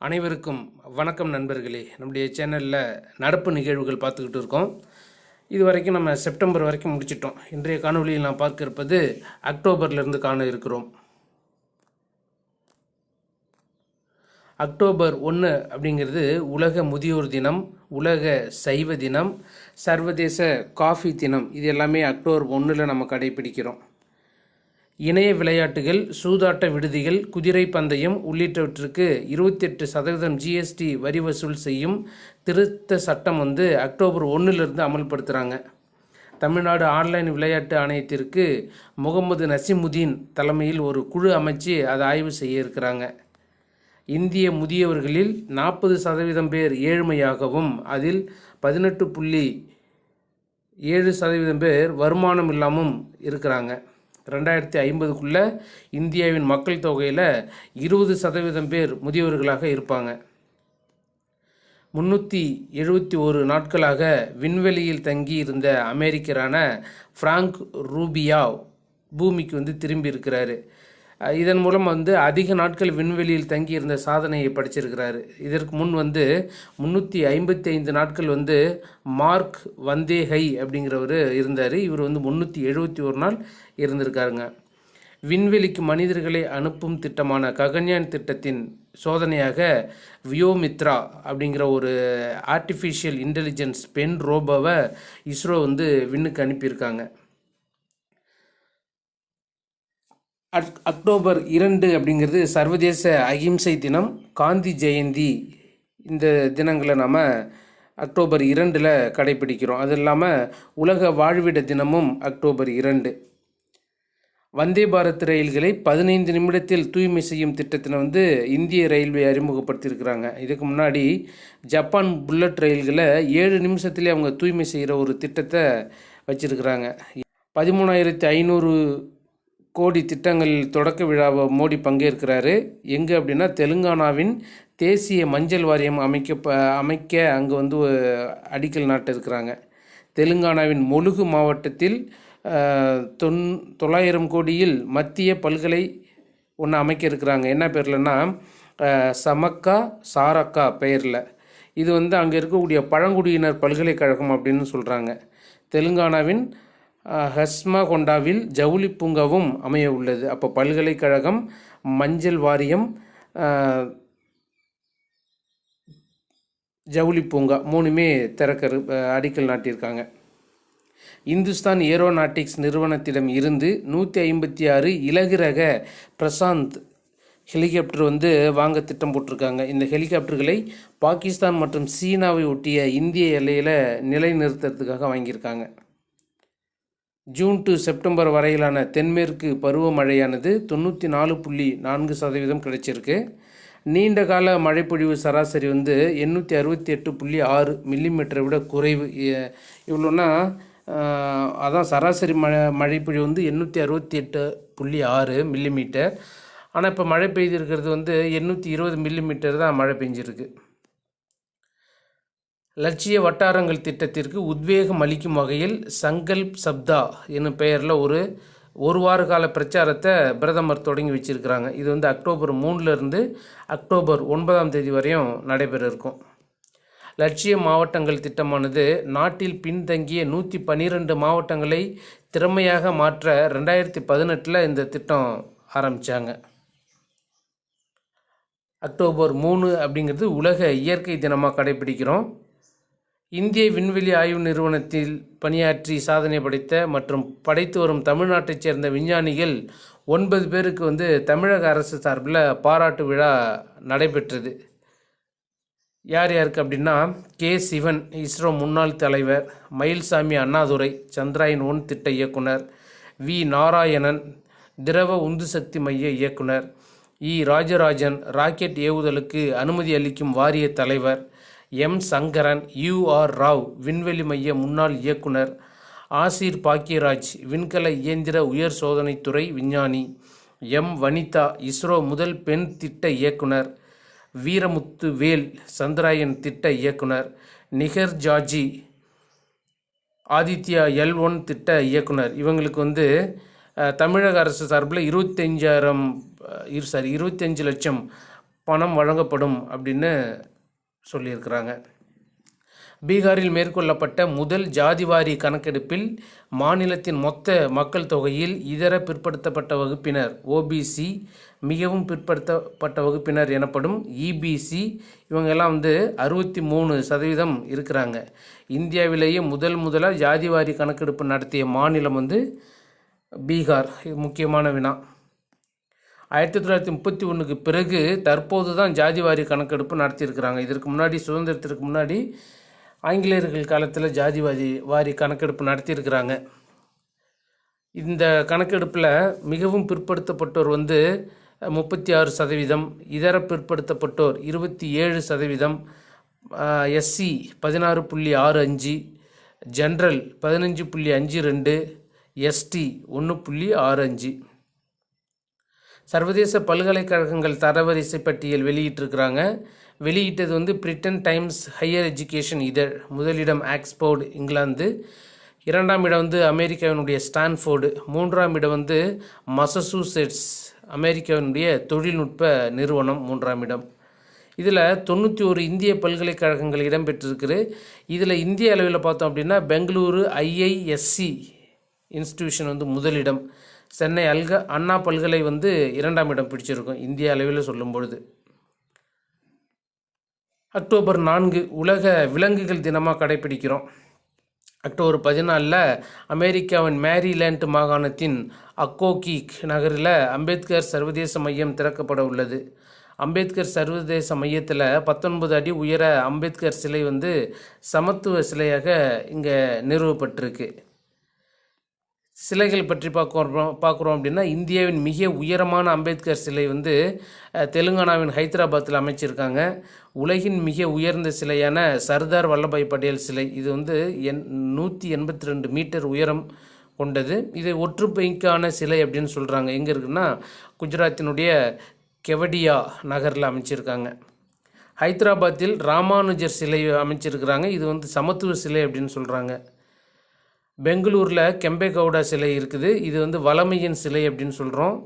அனைவருக்கும் வணக்கம் நண்பர்களே. நம்முடைய சேனலில் நடப்பு நிகழ்வுகள் பார்த்துக்கிட்டு இருக்கோம். இது வரைக்கும் நம்ம செப்டம்பர் வரைக்கும் முடிச்சிட்டோம். இன்றைய காணொளியில் நான் பார்க்க இருப்பது அக்டோபர்லேருந்து காண இருக்கிறோம். அக்டோபர் ஒன்று அப்படிங்கிறது உலக முதியோர் தினம் உலக சைவ தினம் சர்வதேச காஃபி தினம். இது எல்லாமே அக்டோபர் ஒன்றில் நம்ம கடைபிடிக்கிறோம். இணைய விளையாட்டுகள் சூதாட்ட விடுதிகள் குதிரை பந்தயம் உள்ளிட்டவற்றுக்கு இருபத்தெட்டு சதவீதம் ஜிஎஸ்டி வரி வசூல் செய்யும் திருத்த சட்டம் வந்து அக்டோபர் ஒன்றிலிருந்து அமல்படுத்துகிறாங்க தமிழ்நாடு ஆன்லைன் விளையாட்டு ஆணையத்திற்கு முகமது நசிமுதீன் தலைமையில் ஒரு குழு அமைச்சு அதை ஆய்வு செய்ய இருக்கிறாங்க. இந்திய முதியவர்களில் நாற்பது சதவீதம் பேர் ஏழ்மையாகவும் அதில் பதினெட்டு புள்ளி ஏழு சதவீதம் பேர் வருமானம் இல்லாமல் இருக்கிறாங்க. ரெண்டாயிரத்தி ஐம்பதுக்குள்ளே இந்தியாவின் மக்கள் தொகையில் இருபது சதவீதம் பேர் முதியவர்களாக இருப்பாங்க. முன்னூற்றி எழுபத்தி ஒரு நாட்களாக விண்வெளியில் தங்கி இருந்த அமெரிக்கரான ஃப்ராங்க் ரூபியா பூமிக்கு வந்து திரும்பி இருக்கிறாரு. இதன் மூலம் வந்து அதிக நாட்கள் விண்வெளியில் தங்கியிருந்த சாதனையை படிச்சிருக்கிறாரு. இதற்கு முன் வந்து முந்நூற்றி ஐம்பத்தி ஐந்து நாட்கள் வந்து மார்க் வந்தேகை அப்படிங்கிறவர் இருந்தார். இவர் வந்து முந்நூற்றி எழுபத்தி ஒரு நாள் இருந்திருக்காருங்க. விண்வெளிக்கு மனிதர்களை அனுப்பும் திட்டமான ககன்யான் திட்டத்தின் சோதனையாக வியோமித்ரா அப்படிங்கிற ஒரு ஆர்டிஃபிஷியல் இன்டெலிஜென்ஸ் பெண் ரோபோவை இஸ்ரோ வந்து விண்ணுக்கு அனுப்பியிருக்காங்க. அக் அக்டோபர் இரண்டு அப்படிங்கிறது சர்வதேச அகிம்சை தினம் காந்தி ஜெயந்தி. இந்த தினங்களை நாம் அக்டோபர் இரண்டில் கடைபிடிக்கிறோம். அது இல்லாமல் உலக வாழ்விட தினமும் அக்டோபர் இரண்டு. வந்தே பாரத் ரயில்களை பதினைந்து நிமிடத்தில் தூய்மை செய்யும் திட்டத்தில் வந்து இந்திய ரயில்வே அறிமுகப்படுத்தியிருக்கிறாங்க. இதுக்கு முன்னாடி ஜப்பான் புல்லட் ரயில்களை ஏழு நிமிஷத்துலேயே அவங்க தூய்மை செய்கிற ஒரு திட்டத்தை வச்சுருக்கிறாங்க. பதிமூணாயிரத்தி ஐநூறு கோடி திட்டங்கள் தொடக்க விழாவை மோடி பங்கேற்கிறாரு. எங்கே அப்படின்னா தெலுங்கானாவின் தேசிய மஞ்சள் வாரியம் அமைக்க ப- அமைக்க அங்கே வந்து அடிக்கல் நாட்டு இருக்கிறாங்க தெலுங்கானாவின் முழுகு மாவட்டத்தில் தொன் தொள்ளாயிரம் கோடியில் மத்திய பல்கலை ஒன்று அமைக்க இருக்கிறாங்க என்ன பேர்லன்னா சமக்கா சாரக்கா பெயரில். இது வந்து அங்கே இருக்கக்கூடிய பழங்குடியினர் பல்கலைக்கழகம் அப்படின்னு சொல்கிறாங்க தெலுங்கானாவின் ஹஸ்மகொண்டாவில் ஜவுளி பூங்காவும் அமைய உள்ளது. அப்போ பல்கலைக்கழகம் மஞ்சள் வாரியம் ஜவுளி பூங்கா மூணுமே திறக்க அடிக்கல் நாட்டியிருக்காங்க. இந்துஸ்தான் ஏரோநாட்டிக்ஸ் நிறுவனத்திடம் இருந்து நூற்றி ஐம்பத்தி ஆறு இலகு ரக பிரசாந்த் ஹெலிகாப்டர் வந்து வாங்க திட்டம் போட்டிருக்காங்க. இந்த ஹெலிகாப்டர்களை பாகிஸ்தான் மற்றும் சீனாவை ஒட்டிய இந்திய எல்லையில் நிலைநிறுத்துறதுக்காக வாங்கியிருக்காங்க. ஜூன் டு செப்டம்பர் வரையிலான தென்மேற்கு பருவமழையானது தொண்ணூற்றி நாலு புள்ளி நான்கு சதவீதம் கிடைச்சிருக்கு. நீண்ட கால மழைப்பொழிவு சராசரி வந்து எண்ணூற்றி அறுபத்தி எட்டு புள்ளி ஆறு மில்லிமீட்டரை விட குறைவு. இவ்வளோன்னா அதான் சராசரி மழை மழைப்பொழிவு வந்து எண்ணூற்றி அறுபத்தி எட்டு புள்ளி ஆறு மில்லிமீட்டர் ஆனால் இப்போ மழை பெய்திருக்கிறது வந்து எண்ணூற்றி இருபது மில்லிமீட்டர் தான் மழை பெஞ்சிருக்கு. லட்சிய வட்டாரங்கள் திட்டத்திற்கு உத்வேகம் அளிக்கும் வகையில் சங்கல்ப் சப்தா என்னும் பெயரில் ஒரு ஒரு வார கால பிரச்சாரத்தை பிரதமர் தொடங்கி வச்சிருக்கிறாங்க. இது வந்து அக்டோபர் மூணுலேருந்து அக்டோபர் ஒன்பதாம் தேதி வரையும் நடைபெற இருக்கும். லட்சிய மாவட்டங்கள் திட்டமானது நாட்டில் பின்தங்கிய நூற்றி பன்னிரெண்டு மாவட்டங்களை திறமையாக மாற்ற ரெண்டாயிரத்தி பதினெட்டில் இந்த திட்டம் ஆரம்பித்தாங்க அக்டோபர் மூணு அப்படிங்கிறது உலக இயற்கை தினமாக கடைபிடிக்கிறோம். இந்திய விண்வெளி ஆய்வு நிறுவனத்தில் பணியாற்றி சாதனை படைத்த மற்றும் படைத்து வரும் தமிழ்நாட்டைச் சேர்ந்த விஞ்ஞானிகள் ஒன்பது பேருக்கு வந்து தமிழக அரசு சார்பில் பாராட்டு விழா நடைபெற்றது. யார் யாருக்கு அப்படின்னா கே. சிவன் இஸ்ரோ முன்னாள் தலைவர் மயில்சாமி அண்ணாதுரை சந்திராயன் ஒன் திட்ட இயக்குனர் வி. நாராயணன் திரவ உந்து சக்தி மைய இயக்குனர் இ. ராஜராஜன் ராக்கெட் ஏவுதலுக்கு அனுமதி அளிக்கும் வாரிய தலைவர் எம் சங்கரன் யுஆர் ராவ் விண்வெளி மைய முன்னாள் இயக்குனர் ஆசிர் பாக்கியராஜ் விண்கல இயந்திர உயர் சோதனைத்துறை விஞ்ஞானி எம் வனிதா இஸ்ரோ முதல் பெண் திட்ட இயக்குனர் வீரமுத்து வேல் சந்திராயன் திட்ட இயக்குனர் நிகர் ஜாஜி ஆதித்யா எல் ஒன் திட்ட இயக்குனர். இவங்களுக்கு வந்து தமிழக அரசு சார்பில் இருபத்தஞ்சாயிரம் இரு சாரி இருபத்தஞ்சு லட்சம் பணம் வழங்கப்படும் அப்படின்னு சொல்லியிருக்கிறாங்க. பீகாரில் மேற்கொள்ளப்பட்ட முதல் ஜாதிவாரி கணக்கெடுப்பில் மாநிலத்தின் மொத்த மக்கள் தொகையில் இதர பிற்படுத்தப்பட்ட வகுப்பினர் ஓபிசி மிகவும் பிற்படுத்தப்பட்ட வகுப்பினர் எனப்படும் இபிசி இவங்கெல்லாம் வந்து அறுபத்தி மூணு சதவீதம் இருக்கிறாங்க. இந்தியாவிலேயே முதல் முதலாக ஜாதிவாரி கணக்கெடுப்பு நடத்திய மாநிலம் வந்து பீகார் இது முக்கியமான வினா. ஆயிரத்தி தொள்ளாயிரத்தி முப்பத்தி ஒன்றுக்கு பிறகு தற்போது தான் ஜாதிவாரி கணக்கெடுப்பு நடத்தியிருக்கிறாங்க. இதற்கு முன்னாடி சுதந்திரத்திற்கு முன்னாடி ஆங்கிலேயர்கள் காலத்தில் ஜாதிவாதி வாரி கணக்கெடுப்பு நடத்தியிருக்கிறாங்க. இந்த கணக்கெடுப்பில் மிகவும் பிற்படுத்தப்பட்டோர் வந்து முப்பத்தி ஆறு சதவீதம் இதர பிற்படுத்தப்பட்டோர் இருபத்தி ஏழு சதவீதம் எஸ்சி பதினாறு புள்ளி ஆறு அஞ்சு ஜென்ரல் பதினஞ்சு புள்ளி அஞ்சு ரெண்டு எஸ்டி ஒன்று புள்ளி ஆறு அஞ்சு. சர்வதேச பல்கலைக்கழகங்கள் தரவரிசை பட்டியல் வெளியிட்டிருக்கிறாங்க. வெளியிட்டது வந்து பிரிட்டன் டைம்ஸ் ஹையர் எஜுகேஷன் இதழ் முதலிடம் ஆக்ஸ்போர்டு இங்கிலாந்து. இரண்டாம் இடம் வந்து அமெரிக்காவினுடைய ஸ்டான்ஃபோர்டு. மூன்றாம் இடம் வந்து மசசூசெட்ஸ் அமெரிக்காவினுடைய தொழில்நுட்ப நிறுவனம் மூன்றாம் இடம். இதில் தொண்ணூற்றி ஒரு இந்திய பல்கலைக்கழகங்கள் இடம்பெற்றிருக்குது. இதில் இந்திய அளவில் பார்த்தோம் அப்படின்னா பெங்களூரு ஐஐஎஸ்சி இன்ஸ்டிடியூஷன் வந்து முதலிடம். சென்னை அல்க அண்ணா பல்கலை வந்து இரண்டாம் இடம் பிடிச்சிருக்கும் இந்திய அளவில் சொல்லும் பொழுது அக்டோபர் நான்கு உலக விலங்குகள் தினமாக கடைபிடிக்கிறோம். அக்டோபர் பதினாலில் அமெரிக்காவின் மேரிலேண்ட் மாகாணத்தின் அக்கோகீக் நகரில் அம்பேத்கர் சர்வதேச மையம் திறக்கப்பட உள்ளது. அம்பேத்கர் சர்வதேச மையத்தில் பத்தொன்பது அடி உயர அம்பேத்கர் சிலை வந்து சமத்துவ சிலையாக இங்கே நிறுவப்பட்டிருக்கு. சிலைகள் பற்றி பார்க்குறோம் பார்க்குறோம் அப்படின்னா இந்தியாவின் மிக உயரமான அம்பேத்கர் சிலை வந்து தெலுங்கானாவின் ஹைதராபாத்தில் அமைச்சிருக்காங்க. உலகின் மிக உயர்ந்த சிலையான சர்தார் வல்லபாய் பட்டேல் சிலை. இது வந்து என் நூற்றி எண்பத்தி ரெண்டு மீட்டர் உயரம் கொண்டது. இது ஒற்றுமைக்கான சிலை அப்படின்னு சொல்கிறாங்க எங்கே இருக்குன்னா குஜராத்தினுடைய கெவடியா நகரில் அமைச்சிருக்காங்க. ஹைதராபாத்தில் ராமானுஜர் சிலை அமைச்சிருக்கிறாங்க. இது வந்து சமத்துவ சிலை அப்படின்னு சொல்கிறாங்க பெங்களூரில் கெம்பேகவுடா சிலை இருக்குது. இது வந்து வளமையின் சிலை அப்படின்னு சொல்கிறோம்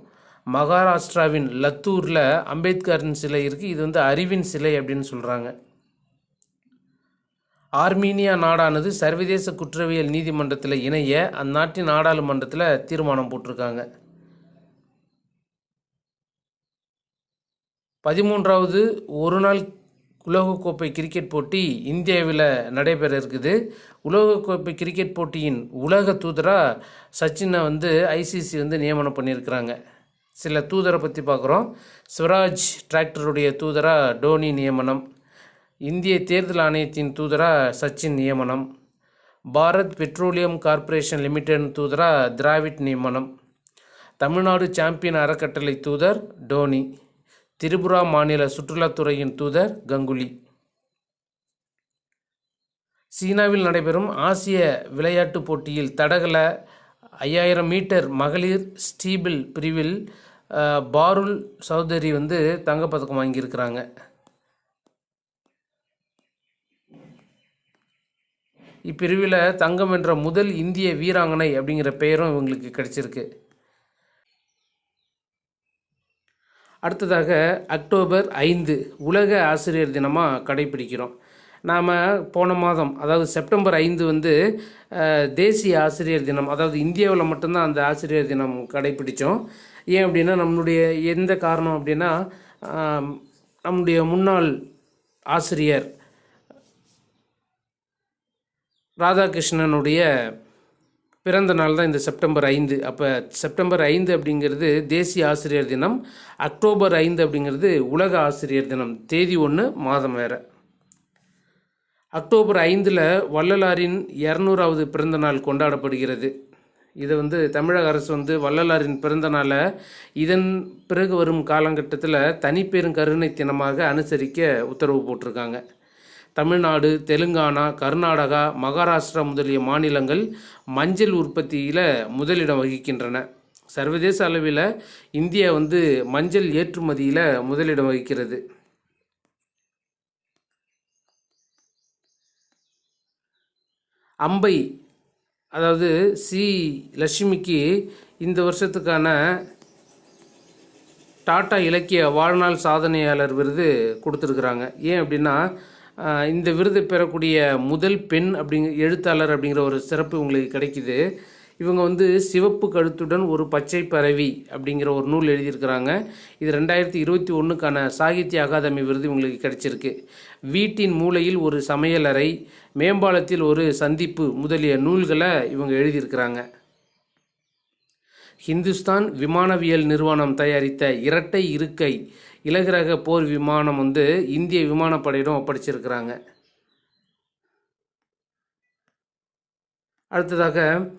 மகாராஷ்டிராவின் லத்தூரில் அம்பேத்கரின் சிலை இருக்குது இது வந்து அறிவின் சிலை அப்படின்னு சொல்கிறாங்க ஆர்மீனியா நாடானது சர்வதேச குற்றவியல் நீதிமன்றத்தில் இணைய அந்நாட்டின் நாடாளுமன்றத்தில் தீர்மானம் போட்டிருக்காங்க. பதிமூன்றாவது ஒரு நாள் உலகக்கோப்பை கிரிக்கெட் போட்டி இந்தியாவில் நடைபெற இருக்குது. உலகக்கோப்பை கிரிக்கெட் போட்டியின் உலக தூதராக சச்சினை வந்து ஐசிசி வந்து நியமனம் பண்ணியிருக்கிறாங்க. சில தூதரை பற்றி பார்க்குறோம் ஸ்வராஜ் டிராக்டருடைய தூதராக டோனி நியமனம். இந்திய தேர்தல் ஆணையத்தின் தூதராக சச்சின் நியமனம். பாரத் பெட்ரோலியம் கார்ப்பரேஷன் லிமிடெட் தூதராக திராவிட் நியமனம். தமிழ்நாடு சாம்பியன் அறக்கட்டளை தூதர் டோனி. திரிபுரா மாநில சுற்றுலாத்துறையின் தூதர் கங்குலி. சீனாவில் நடைபெறும் ஆசிய விளையாட்டுப் போட்டியில் தடகள ஐயாயிரம் மீட்டர் மகளிர் ஸ்டீபிள் பிரிவில் பாருல் சௌதரி வந்து தங்கப்பதக்கம் வாங்கியிருக்கிறாங்க. இப்பிரிவில் தங்கம் வென்ற முதல் இந்திய வீராங்கனை அப்படிங்கிற பெயரும் இவங்களுக்கு கிடைச்சிருக்கு. அடுத்ததாக அக்டோபர் ஐந்து உலக ஆசிரியர் தினமாக கடைபிடிக்கிறோம். நாம் போன மாதம் அதாவது செப்டம்பர் ஐந்து வந்து தேசிய ஆசிரியர் தினம் அதாவது இந்தியாவில் மட்டும்தான் அந்த ஆசிரியர் தினம் கடைபிடித்தோம் ஏன் அப்படின்னா நம்மளுடைய எந்த காரணம் அப்படின்னா நம்முடைய முன்னாள் ஆசிரியர் ராதாகிருஷ்ணனுடைய பிறந்த நாள் தான் இந்த செப்டம்பர் ஐந்து. அப்போ செப்டம்பர் ஐந்து அப்படிங்கிறது தேசிய ஆசிரியர் தினம் அக்டோபர் ஐந்து அப்படிங்கிறது உலக ஆசிரியர் தினம் தேதி ஒன்று மாதம் வேறு. அக்டோபர் ஐந்தில் வள்ளலாரின் இரநூறாவது பிறந்த நாள் கொண்டாடப்படுகிறது. இதை வந்து தமிழக அரசு வந்து வள்ளலாரின் பிறந்த நாளை இதன் பிறகு வரும் காலகட்டத்தில் தனிப்பெரும் கருணை தினமாக அனுசரிக்க உத்தரவு போட்டிருக்காங்க. தமிழ்நாடு தெலுங்கானா கர்நாடகா மகாராஷ்டிரா முதலிய மாநிலங்கள் மஞ்சள் உற்பத்தியில் முதலிடம் வகிக்கின்றன. சர்வதேச அளவில் இந்தியா வந்து மஞ்சள் ஏற்றுமதியில் முதலிடம் வகிக்கிறது. அம்பை அதாவது சி. லட்சுமிக்கு இந்த வருஷத்துக்கான டாடா இலக்கிய வாழ்நாள் சாதனையாளர் விருது கொடுத்துருக்குறாங்க. ஏன் அப்படின்னா இந்த விருது பெறக்கூடிய முதல் பெண் அப்படிங்க எழுத்தாளர் அப்படிங்கிற ஒரு சிறப்பு உங்களுக்கு கிடைக்கிது. இவங்க வந்து சிவப்பு கழுத்துடன் ஒரு பச்சை பறவி அப்படிங்கிற ஒரு நூல் எழுதியிருக்கிறாங்க. இது ரெண்டாயிரத்தி இருபத்தி ஒன்றுக்கான சாகித்ய அகாதமி விருது இவங்களுக்கு கிடைச்சிருக்கு. வீட்டின் மூலையில் ஒரு சமையலறை மேம்பாலத்தில் ஒரு சந்திப்பு முதலிய நூல்களை இவங்க எழுதியிருக்கிறாங்க. ஹிந்துஸ்தான் விமானவியல் நிறுவனம் தயாரித்த இரட்டை இருக்கை இலகுரக போர் விமானம் வந்து இந்திய விமானப்படையிடம் ஒப்படைச்சிருக்கிறாங்க. அடுத்ததாக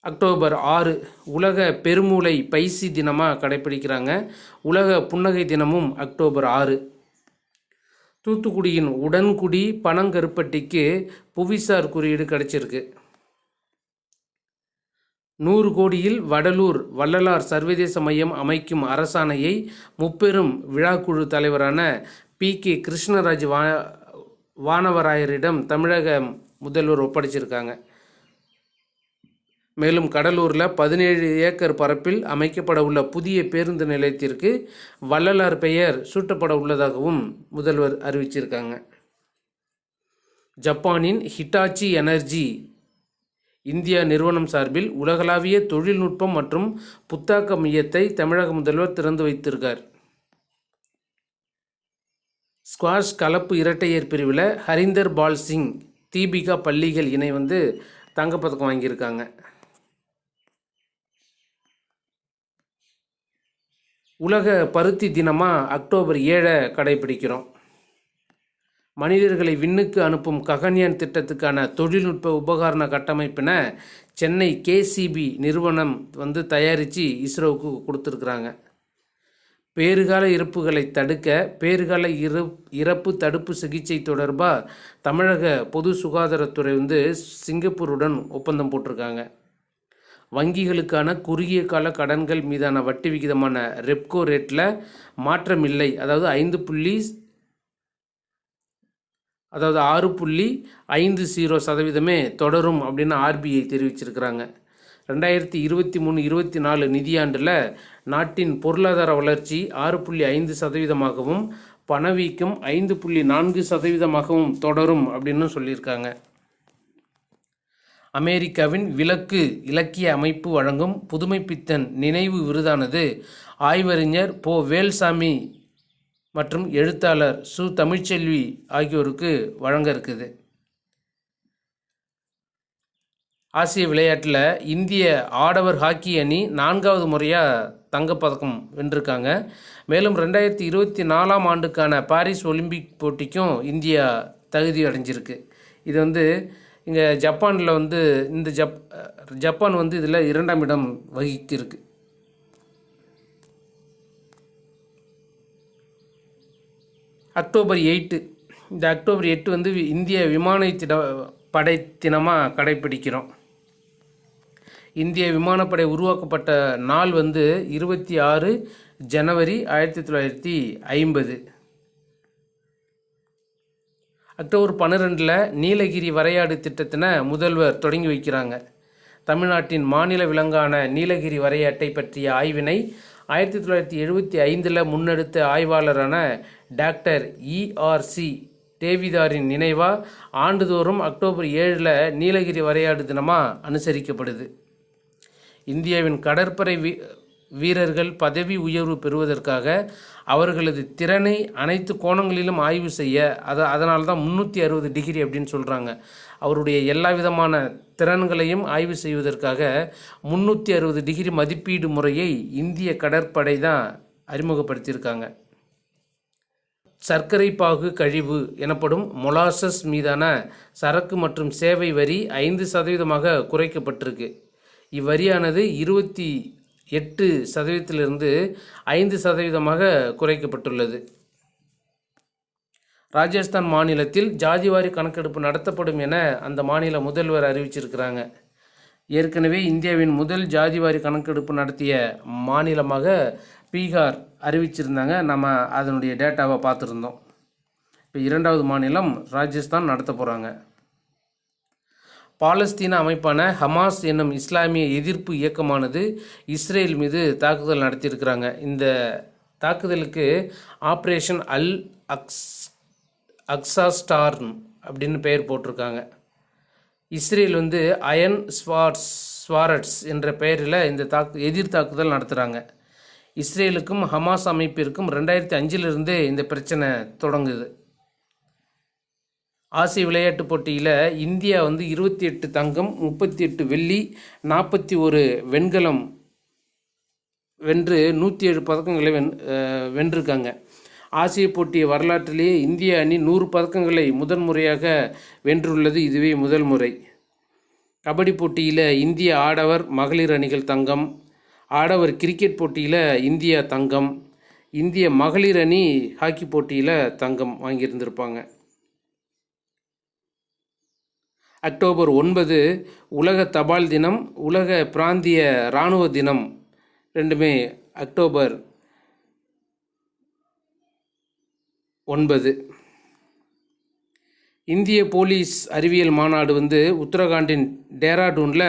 அக்டோபர் ஆறு உலக பெருமூளை பைசி தினமாக கடைப்பிடிக்கிறாங்க உலக புன்னகை தினமும் அக்டோபர் ஆறு. தூத்துக்குடியின் உடன்குடி பனங்கருப்பட்டிக்கு புவிசார் குறியீடு கிடைச்சிருக்கு. நூறு கோடியில் வடலூர் வள்ளலார் சர்வதேச மையம் அமைக்கும் அரசாணையை முப்பெரும் விழாக்குழு தலைவரான பி. கே. கிருஷ்ணராஜ் வா வானவராயரிடம் தமிழக முதல்வர் ஒப்படைச்சிருக்காங்க. மேலும் கடலூரில் பதினேழு ஏக்கர் பரப்பில் அமைக்கப்பட உள்ள புதிய பேருந்து நிலையத்திற்கு வள்ளலார் பெயர் சூட்டப்பட உள்ளதாகவும் முதல்வர் அறிவிச்சிருக்காங்க. ஜப்பானின் ஹிட்டாச்சி எனர்ஜி இந்தியா நிறுவனம் சார்பில் உலகளாவிய தொழில்நுட்பம் மற்றும் புத்தாக்க மையத்தை தமிழக முதல்வர் திறந்து வைத்திருக்கார். ஸ்குவாஷ் கலப்பு இரட்டையர் பிரிவில் ஹரிந்தர் பால் சிங் தீபிகா பள்ளிகள் இணை வந்து தங்கப்பதக்கம் வாங்கியிருக்காங்க. உலக பருத்தி தினமாக அக்டோபர் ஏழை கடைபிடிக்கிறோம். மனிதர்களை விண்ணுக்கு அனுப்பும் ககன்யான் திட்டத்துக்கான தொழில்நுட்ப உபகரண கட்டமைப்பின சென்னை கேசிபி நிறுவனம் வந்து தயாரித்து இஸ்ரோவுக்கு கொடுத்துருக்குறாங்க. பேறுகால இறப்புகளை தடுக்க பேறுகால இரு இறப்பு தடுப்பு சிகிச்சை தொடர்பாக தமிழக பொது சுகாதாரத்துறை வந்து சிங்கப்பூருடன் ஒப்பந்தம் போட்டிருக்காங்க. வங்கிகளுக்கான குறுகிய கால கடன்கள் மீதான வட்டி விகிதமான ரெப்கோ ரேட்டில் மாற்றம் இல்லை அதாவது ஐந்து புள்ளி அதாவது ஆறு புள்ளி ஐந்து ஜீரோ சதவீதமே தொடரும் அப்படின்னு ஆர்பிஐ தெரிவிச்சிருக்கிறாங்க. ரெண்டாயிரத்தி இருபத்தி மூணு இருபத்தி நாலு நிதியாண்டில் நாட்டின் பொருளாதார வளர்ச்சி ஆறு புள்ளி ஐந்து சதவீதமாகவும் பணவீக்கம் ஐந்து புள்ளி நான்கு சதவீதமாகவும் தொடரும் அப்படின்னு சொல்லியிருக்காங்க. அமெரிக்காவின் விலக்கு இலக்கிய அமைப்பு வழங்கும் புதுமைப்பித்தன் நினைவு விருதானது ஆய்வறிஞர் போ வேல்சாமி மற்றும் எழுத்தாளர் சு. தமிழ்ச்செல்வி ஆகியோருக்கு வழங்க இருக்குது. ஆசிய விளையாட்டில் இந்திய ஆடவர் ஹாக்கி அணி நான்காவது முறையாக தங்கப்பதக்கம் வென்றிருக்காங்க. மேலும் ரெண்டாயிரத்தி இருபத்தி நாலாம் ஆண்டுக்கான பாரிஸ் ஒலிம்பிக் போட்டிக்கும் இந்தியா தகுதி அடைஞ்சிருக்கு. இது வந்து இங்கே ஜப்பானில் வந்து இந்த ஜப் ஜப்பான் வந்து இதில் இரண்டாம் இடம் வகிக்கிருக்கு. அக்டோபர் எயிட்டு இந்த அக்டோபர் எட்டு வந்து வி- இந்திய விமான திட படை தினமாக கடைப்பிடிக்கிறோம். இந்திய விமானப்படை உருவாக்கப்பட்ட நாள் வந்து இருபத்தி ஆறு ஜனவரி ஆயிரத்தி தொள்ளாயிரத்தி ஐம்பது. அக்டோபர் பன்னிரெண்டில் நீலகிரி வரையாடு திட்டத்தினை முதல்வர் தொடங்கி வைக்கிறாங்க. தமிழ்நாட்டின் மாநில விலங்கான நீலகிரி வரையாட்டை பற்றிய ஆய்வினை ஆயிரத்தி தொள்ளாயிரத்தி எழுபத்தி ஐந்தில் முன்னெடுத்த ஆய்வாளரான டாக்டர் இஆர்சி தேவிதாரின் நினைவாக ஆண்டுதோறும் அக்டோபர் ஏழில் நீலகிரி வரையாடு தினமாக அனுசரிக்கப்படுது. இந்தியாவின் கடற்படை வீ வீரர்கள் பதவி உயர்வு பெறுவதற்காக அவர்களது திறனை அனைத்து கோணங்களிலும் ஆய்வு செய்ய அதை அதனால தான் முந்நூற்றி அறுபது டிகிரி அப்படின்னு சொல்கிறாங்க அவருடைய எல்லா விதமான திறன்களையும் ஆய்வு செய்வதற்காக முந்நூற்றி அறுபது டிகிரி மதிப்பீடு முறையை இந்திய கடற்படை தான் அறிமுகப்படுத்தியிருக்காங்க. சர்க்கரை பாகு கழிவு எனப்படும் மொலாசஸ் மீதான சரக்கு மற்றும் சேவை வரி ஐந்து சதவீதமாக குறைக்கப்பட்டிருக்கு. இவ்வரியானது இருபத்தி எட்டு சதவீதத்திலிருந்து ஐந்து சதவீதமாக குறைக்கப்பட்டுள்ளது. ராஜஸ்தான் மாநிலத்தில் ஜாதிவாரி கணக்கெடுப்பு நடத்தப்படும் என அந்த மாநில முதல்வர் அறிவிச்சிருக்கிறாங்க. ஏற்கனவே இந்தியாவின் முதல் ஜாதிவாரி கணக்கெடுப்பு நடத்திய மாநிலமாக பீகார் அறிவிச்சிருந்தாங்க. நம்ம அதனுடைய டேட்டாவை பார்த்துருந்தோம். இப்போ இரண்டாவது மாநிலம் ராஜஸ்தான் நடத்த போகிறாங்க பாலஸ்தீன அமைப்பான ஹமாஸ் என்னும் இஸ்லாமிய எதிர்ப்பு இயக்கமானது இஸ்ரேல் மீது தாக்குதல் நடத்தியிருக்கிறாங்க. இந்த தாக்குதலுக்கு ஆப்ரேஷன் அல் அக்ஸ் அக்ஸாஸ்டார்ன் அப்படின்னு பெயர் போட்டிருக்காங்க. இஸ்ரேல் வந்து அயன் ஸ்வார்ட்ஸ் ஸ்வாரட்ஸ் என்ற பெயரில் இந்த தாக்கு எதிர் தாக்குதல் நடத்துகிறாங்க இஸ்ரேலுக்கும் ஹமாஸ் அமைப்பிற்கும் ரெண்டாயிரத்தி அஞ்சிலிருந்தே இந்த பிரச்சனை தொடங்குது. ஆசிய விளையாட்டுப் போட்டியில் இந்தியா வந்து இருபத்தி எட்டு தங்கம் முப்பத்தி எட்டு வெள்ளி நாற்பத்தி ஒரு வெண்கலம் வென்று நூற்றி ஏழு பதக்கங்களை வென் வென்றிருக்காங்க. ஆசிய போட்டிய வரலாற்றிலேயே இந்திய அணி நூறு பதக்கங்களை முதன்முறையாக வென்றுள்ளது. இதுவே முதல் முறை. கபடி போட்டியில் இந்திய ஆடவர் மகளிர் அணிகள் தங்கம் ஆடவர் கிரிக்கெட் போட்டியில் இந்தியா தங்கம் இந்திய மகளிர் அணி ஹாக்கி போட்டியில் தங்கம் வாங்கியிருந்திருப்பாங்க. அக்டோபர் ஒன்பது உலக தபால் தினம் உலக பிராந்திய இராணுவ தினம். ரெண்டுமே அக்டோபர் ஒன்பது. இந்திய போலீஸ் அறிவியல் மாநாடு வந்து உத்தரகாண்டின் டேராடூனில்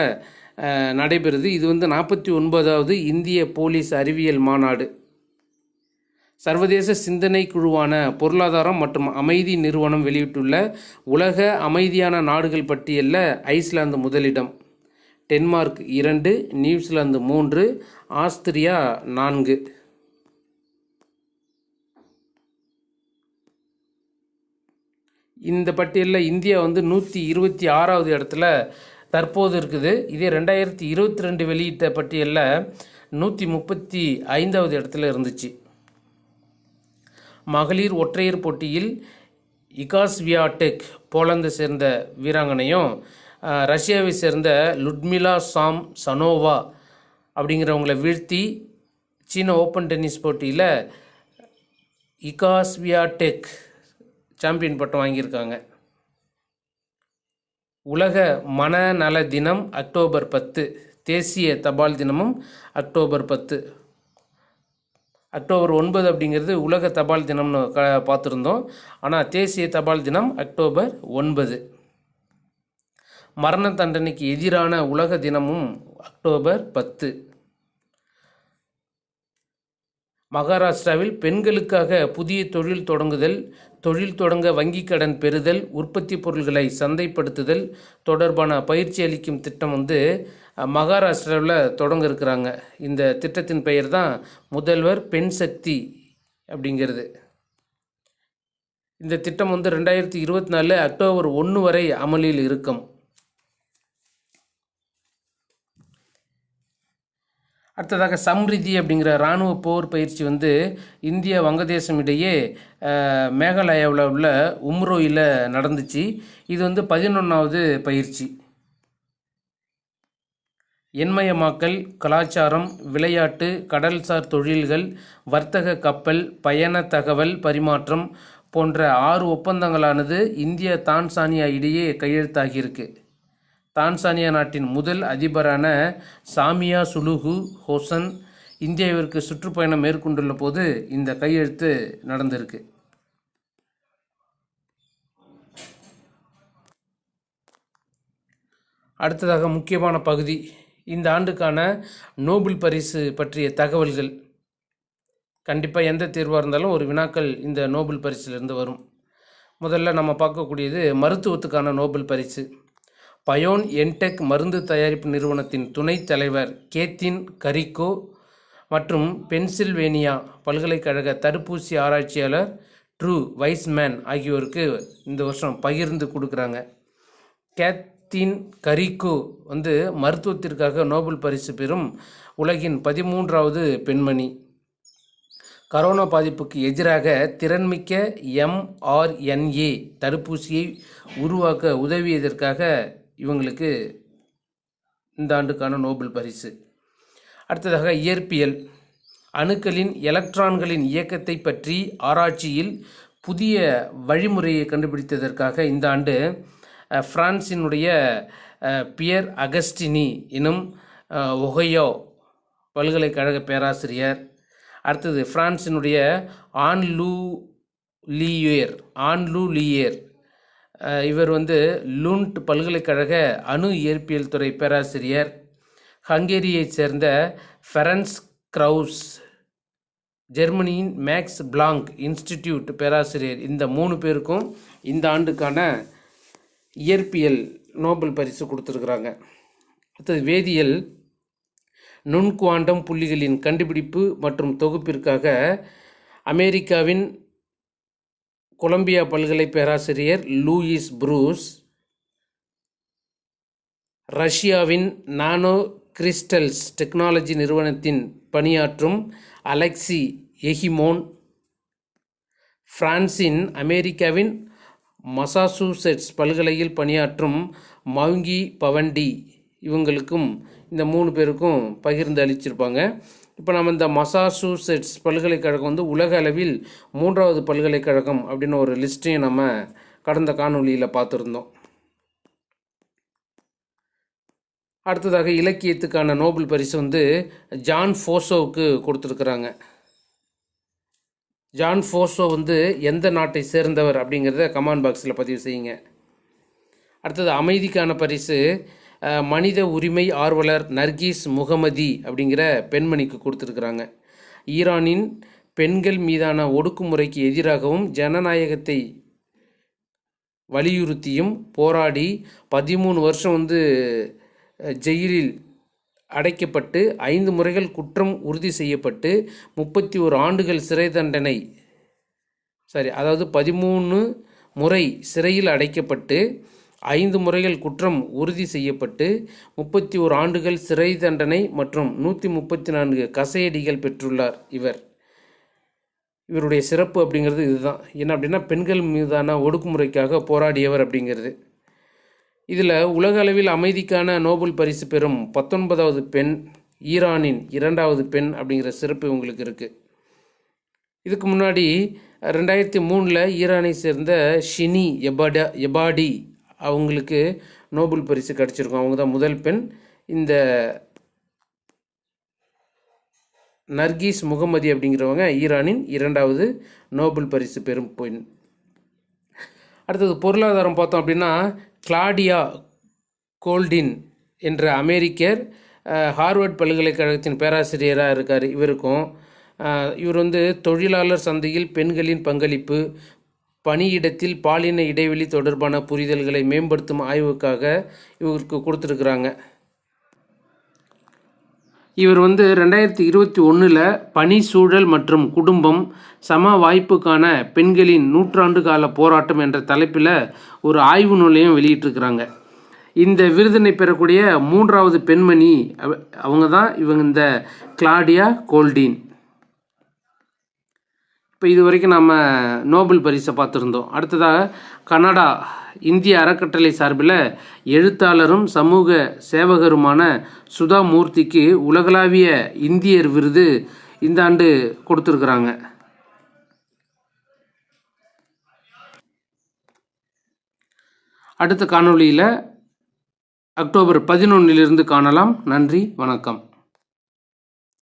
நடைபெறுது. இது வந்து நாற்பத்தி ஒன்பதாவது இந்திய போலீஸ் அறிவியல் மாநாடு. சர்வதேச சிந்தனை குழுவான பொருளாதாரம் மற்றும் அமைதி நிறுவனம் வெளியிட்டுள்ள உலக அமைதியான நாடுகள் பட்டியலில் ஐஸ்லாந்து முதலிடம் டென்மார்க் இரண்டு நியூசிலாந்து மூன்று ஆஸ்திரியா நான்கு. இந்த பட்டியலில் இந்தியா வந்து நூற்றி இருபத்தி ஆறாவது இடத்துல தற்போது இருக்குது. இதே ரெண்டாயிரத்தி இருபத்தி ரெண்டு வெளியிட்ட பட்டியலில் நூற்றி முப்பத்தி ஐந்தாவது இடத்துல இருந்துச்சு. மகளிர் ஒற்றையர் போட்டியில் இகாஸ்வியாடெக் போலந்தை சேர்ந்த வீராங்கனையும் ரஷ்யாவை சேர்ந்த லுட்மிலா சாம் சனோவா அப்படிங்கிறவங்கள வீழ்த்தி சீன ஓப்பன் டென்னிஸ் போட்டியில் இகாஸ்வியாடெக் சாம்பியன் பட்டம் வாங்கியிருக்காங்க. உலக மனநல தினம் அக்டோபர் பத்து தேசிய தபால் தினமும் அக்டோபர் பத்து. அக்டோபர் ஒன்பது அப்படிங்கிறது உலக தபால் தினம்னு க பார்த்துருந்தோம். ஆனால் தேசிய தபால் தினம் அக்டோபர் ஒன்பது. மரண தண்டனைக்கு எதிரான உலக தினமும் அக்டோபர் பத்து. மகாராஷ்டிராவில் பெண்களுக்காக புதிய தொழில் தொடங்குதல் தொழில் தொடங்க வங்கி கடன் பெறுதல் உற்பத்தி பொருள்களை சந்தைப்படுத்துதல் தொடர்பான பயிற்சி அளிக்கும் திட்டம் வந்து மகாராஷ்டிராவில் தொடங்க இருக்கிறாங்க. இந்த திட்டத்தின் பெயர் தான் முதல்வர் பெண் சக்தி அப்படிங்கிறது. இந்த திட்டம் வந்து ரெண்டாயிரத்தி இருபத்தி நாலு அக்டோபர் ஒன்று வரை அமலில் இருக்கும். அடுத்ததாக சம்ரிதி அப்படிங்கிற இராணுவ போர் பயிற்சி வந்து இந்திய வங்கதேசம் இடையே மேகாலயாவில் உள்ள உம்ரோயில் நடந்துச்சு. இது வந்து பதினொன்றாவது பயிற்சி. எண்மயமாக்கல் கலாச்சாரம் விளையாட்டு கடல்சார் தொழில்கள் வர்த்தக கப்பல் பயண தகவல் பரிமாற்றம் போன்ற ஆறு ஒப்பந்தங்களானது இந்தியா தான்சானியா இடையே கையெழுத்தாகியிருக்கு. தான்சானியா நாட்டின் முதல் அதிபரான சாமியா சுலுகு ஹோசன் இந்தியாவிற்கு சுற்றுப்பயணம் மேற்கொண்டுள்ள போது இந்த கையெழுத்து நடந்திருக்கு. அடுத்ததாக முக்கியமான பகுதி இந்த ஆண்டுக்கான நோபல் பரிசு பற்றிய தகவல்கள். கண்டிப்பாக எந்த தீர்வாக இருந்தாலும் ஒரு வினாக்கள் இந்த நோபல் பரிசிலிருந்து வரும். முதல்ல நம்ம பார்க்கக்கூடியது மருத்துவத்துக்கான நோபல் பரிசு. பயோன் என்டெக் மருந்து தயாரிப்பு நிறுவனத்தின் துணைத் தலைவர் கேத்தின் கரிக்கோ மற்றும் பென்சில்வேனியா பல்கலைக்கழக தடுப்பூசி ஆராய்ச்சியாளர் ட்ரூ வைஸ்மேன் ஆகியோருக்கு இந்த வருஷம் பகிர்ந்து கொடுக்குறாங்க. கேத்தின் கரிக்கோ வந்து மருத்துவத்திற்காக நோபல் பரிசு பெறும் உலகின் பதிமூன்றாவது பெண்மணி. கரோனா பாதிப்புக்கு எதிராக திறன்மிக்க எம்ஆர்என்ஏ தடுப்பூசியை உருவாக்க உதவியதற்காக இவங்களுக்கு இந்த ஆண்டுக்கான நோபல் பரிசு. அடுத்ததாக இயற்பியல். அணுக்களின் எலக்ட்ரான்களின் இயக்கத்தை பற்றி ஆராய்ச்சியில் புதிய வழிமுறையை கண்டுபிடித்ததற்காக இந்த ஆண்டு அஹ், பிரான்சினுடைய பியர் அகஸ்டினி எனும் ஒகையோ ஒஹையோ பல்கலைக்கழக பேராசிரியர். அடுத்தது பிரான்சினுடைய ஆன்லூ லீயேர் ஆன்லூ லீயர். இவர் வந்து லுண்ட் பல்கலைக்கழக அணு இயற்பியல் துறை பேராசிரியர். ஹங்கேரியைச் சேர்ந்த ஃபெரன்ஸ் க்ரௌஸ் ஜெர்மனியின் மேக்ஸ் பிளாங்க் இன்ஸ்டிடியூட் பேராசிரியர். இந்த மூணு பேருக்கும் இந்த ஆண்டுக்கான இயற்பியல் நோபல் பரிசு கொடுத்துருக்குறாங்க. அடுத்தது வேதியியல். நுண்குவாண்டம் புள்ளிகளின் கண்டுபிடிப்பு மற்றும் தொகுப்பிற்காக அமெரிக்காவின் கொலம்பியா பல்கலை பேராசிரியர் லூயிஸ் ப்ரூஸ் ரஷ்யாவின் நானோ கிறிஸ்டல்ஸ் டெக்னாலஜி நிறுவனத்தின் பணியாற்றும் அலெக்சி எஹிமோன் பிரான்சின் அமெரிக்காவின் மசாசூசெட்ஸ் பல்கலையில் பணியாற்றும் மவுங்கி பவண்டி இவங்களுக்கும் இந்த மூணு பேருக்கும் பகிர்ந்து அளிச்சிருப்பாங்க. இப்போ நம்ம இந்த மசாசூசெட்ஸ் பல்கலைக்கழகம் வந்து உலக அளவில் மூன்றாவது பல்கலைக்கழகம் அப்படின்னு ஒரு லிஸ்ட்டையும் நம்ம கடந்த காணொலியில் பார்த்துருந்தோம். அடுத்ததாக இலக்கியத்துக்கான நோபல் பரிசு வந்து ஜான் ஃபோசோவுக்கு கொடுத்துருக்குறாங்க. ஜான் ஃபோசோ வந்து எந்த நாட்டை சேர்ந்தவர் அப்படிங்கிறத கமெண்ட் பாக்ஸில் பதிவு செய்யுங்க. அடுத்தது அமைதிக்கான பரிசு மனித உரிமை ஆர்வலர் நர்கீஸ் முகமதி அப்படிங்கிற பெண்மணிக்கு கொடுத்துருக்குறாங்க. ஈரானின் பெண்கள் மீதான ஒடுக்குமுறைக்கு எதிராகவும் ஜனநாயகத்தை வலியுறுத்தியும் போராடி பதிமூணு வருஷம் வந்து ஜெயிலில் அடைக்கப்பட்டு ஐந்து முறைகள் குற்றம் உறுதி செய்யப்பட்டு முப்பத்தி ஒரு ஆண்டுகள் சிறை தண்டனை சாரி அதாவது பதிமூணு முறை சிறையில் அடைக்கப்பட்டு ஐந்து முறைகள் குற்றம் உறுதி செய்யப்பட்டு முப்பத்தி ஓர் ஆண்டுகள் சிறை தண்டனை மற்றும் நூற்றி முப்பத்தி நான்கு கசையடிகள் பெற்றுள்ளார் இவர். இவருடைய சிறப்பு அப்படிங்கிறது இதுதான். என்ன அப்படின்னா பெண்கள் மீதான ஒடுக்குமுறைக்காக போராடியவர் அப்படிங்கிறது. இதில் உலக அளவில் அமைதிக்கான நோபல் பரிசு பெறும் பத்தொன்பதாவது பெண் ஈரானின் இரண்டாவது பெண் அப்படிங்கிற சிறப்பு உங்களுக்கு இருக்குது இதுக்கு முன்னாடி ரெண்டாயிரத்தி மூணில் ஈரானை சேர்ந்த ஷினி எபாடா எபாடி அவங்களுக்கு நோபல் பரிசு கிடச்சிருக்கும். அவங்க தான் முதல் பெண். இந்த நர்கீஸ் முகமதி அப்படிங்கிறவங்க ஈரானின் இரண்டாவது நோபல் பரிசு பெரும் பெண். அடுத்தது பொருளாதாரம் பார்த்தோம் அப்படின்னா கிளாடியா கோல்டின் என்ற அமெரிக்கர் ஹார்வர்ட் பல்கலைக்கழகத்தின் பேராசிரியராக இருக்கார். இவருக்கும் இவர் வந்து தொழிலாளர் சந்தையில் பெண்களின் பங்களிப்பு பணியிடத்தில் பாலின இடைவெளி தொடர்பான புரிதல்களை மேம்படுத்தும் ஆய்வுக்காக இவருக்கு கொடுத்துருக்குறாங்க. இவர் வந்து ரெண்டாயிரத்தி இருபத்தி ஒன்றில் பணி சூழல் மற்றும் குடும்பம் சம வாய்ப்புக்கான பெண்களின் நூற்றாண்டு கால போராட்டம் என்ற தலைப்பில் ஒரு ஆய்வு நூலையும் வெளியிட்டிருக்கிறாங்க. இந்த விருதினை பெறக்கூடிய மூன்றாவது பெண்மணி அவ- அவங்க தான் இவங்க இந்த கிளாடியா கோல்டின். இப்போ இது வரைக்கும் நம்ம நோபல் பரிசை பார்த்துருந்தோம். அடுத்ததாக கனடா இந்திய அறக்கட்டளை சார்பில் எழுத்தாளரும் சமூக சேவகருமான சுதா மூர்த்திக்கு உலகளாவிய இந்தியர் விருது இந்த ஆண்டு கொடுத்துருக்குறாங்க. அடுத்த காணொளியில் அக்டோபர் பதினொன்றிலிருந்து காணலாம். நன்றி வணக்கம்.